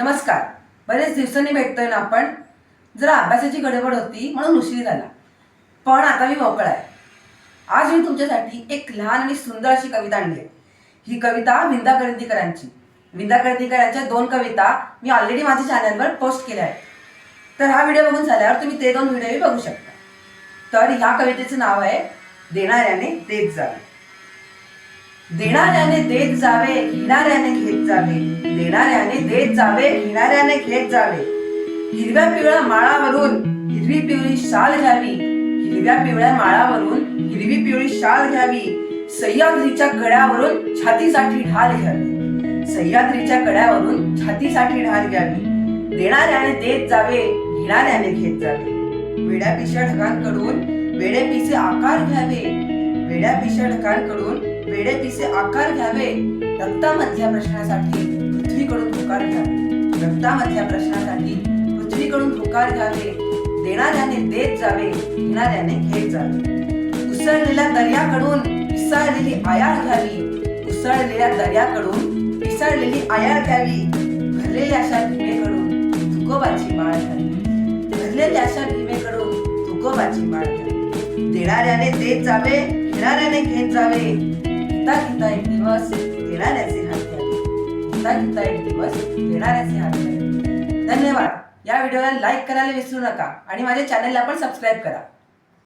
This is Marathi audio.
नमस्कार. बरेच दिवसांनी भेटतोय ना आपण. जरा अभ्यासाची गडबड होती म्हणून उशीर झाला. पण आता मी मोकळा आहे. आज मी तुमच्यासाठी एक लहान आणि सुंदर अशी कविता आणली. आहे ही कविता विंदा करंदीकरांची. विंदा करंदीकरांच्या दोन कविता मी ऑलरेडी माझ्या चॅनलवर पोस्ट केल्या आहेत. तर हा व्हिडिओ बघून झाल्यावर तुम्ही ते दोन व्हिडिओही बघू शकता. तर ह्या कवितेचं नाव आहे देणाऱ्याने देत जावे. देणाऱ्याने देत जावे घेणाऱ्याने घेत जावे. देणाऱ्याने देत जावे घेणाऱ्याने घेत जावे. हिरव्या पिवळ्या माळावरून हिरवी पिवळी शाल घ्यावी. हिरव्या पिवळ्या माळावरून हिरवी पिवळी शाल घ्यावी. सह्याद्रीच्या कड्यावरून छातीसाठी ढाल घ्यावी. सह्याद्रीच्या कड्यावरून छातीसाठी ढाल घ्यावी. देणाऱ्याने देत जावे घेणाऱ्याने घेत जावे. वेड्या पिशा ढगांकडून वेडे पिसे आकार घ्यावे. वेड्या पिशा ढगांकडून वेडे पिसे आकार घ्यावे. रक्तामधल्या प्रश्नासाठी पृथ्वीकडून होकार घ्यावे. रक्तामधल्या प्रश्नासाठी पृथ्वीकडून होकार घ्यावे. देणाऱ्याने देत जावे घेणाऱ्याने घेत जावे. उसळलेल्या दर्याकडून पिसाळलेली आयाळ घ्यावी. उसळलेल्या दर्याकडून पिसाळलेली आयाळ घ्यावी. भरलेल्या अशा भीमेकडून तुकोबाची माळ घ्यावी. भरलेल्या अशा भीमेकडून तुकोबाची माळ घ्यावी. देणाऱ्याने देत जावे घेणाऱ्याने घेत जावे. घेता घेता एक दिवस देणाऱ्याचे हात घ्यावे घेता घेता एक दिवस देणाऱ्याचे हात घ्यावे धन्यवाद. या व्हिडिओला लाईक करायला विसरू नका आणि माझ्या चॅनलला पण सबस्क्राईब करा.